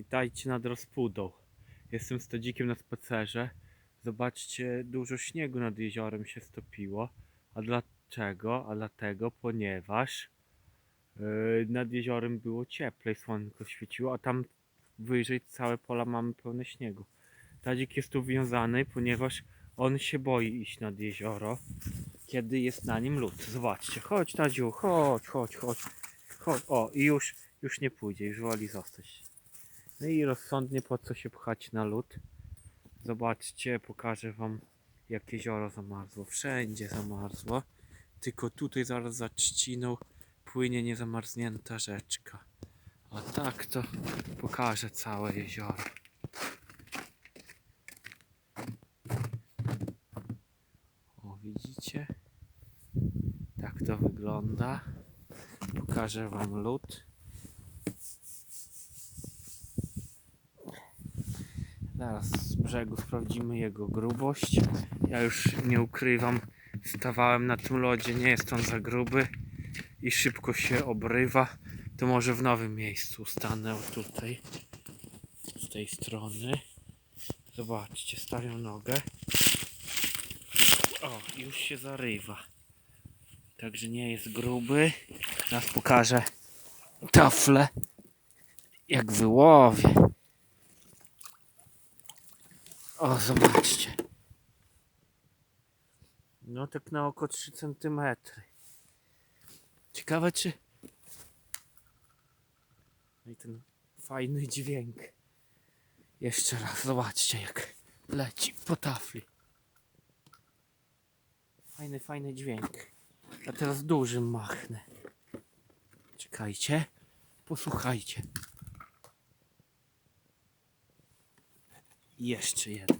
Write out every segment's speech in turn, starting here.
Witajcie nad Rozpudą. Jestem z na spacerze. Zobaczcie, dużo śniegu nad jeziorem się stopiło. A dlaczego? A dlatego, ponieważ yy, nad jeziorem było cieplej, słonko świeciło, a tam wyżej całe pola mamy pełne śniegu. Tadzik jest tu wiązany, ponieważ on się boi iść nad jezioro, kiedy jest na nim lód. Zobaczcie, chodź Tadziu, chodź, chodź, chodź. chodź. O, i już, już nie pójdzie, już woli zostać. No i rozsądnie po co się pchać na lód. Zobaczcie, pokażę wam jak jezioro zamarzło. Wszędzie zamarzło. Tylko tutaj zaraz za trzciną płynie niezamarznięta rzeczka. A tak to pokażę całe jezioro. O, widzicie? Tak to wygląda. Pokażę wam lód. Zaraz z brzegu sprawdzimy jego grubość. Ja już nie ukrywam, stawałem na tym lodzie, nie jest on za gruby i szybko się obrywa. To może w nowym miejscu stanę tutaj, z tej strony. Zobaczcie, stawiam nogę. O, już się zarywa. Także nie jest gruby. Teraz pokażę taflę, jak wyłowię. O, zobaczcie. No tak na oko 3 cm. Ciekawe czy... No i ten fajny dźwięk. Jeszcze raz, zobaczcie jak leci po tafli. Fajny, fajny dźwięk. A teraz dużym machnę. Czekajcie. Posłuchajcie. Jeszcze jeden.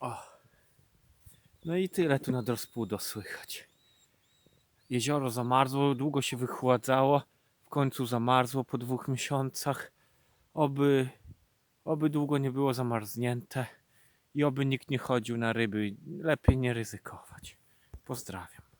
O. No i tyle tu nad Rozpudo słychać. Jezioro zamarzło, długo się wychładzało. W końcu zamarzło po dwóch miesiącach. Oby, oby długo nie było zamarznięte. I oby nikt nie chodził na ryby. Lepiej nie ryzykować. Pozdrawiam.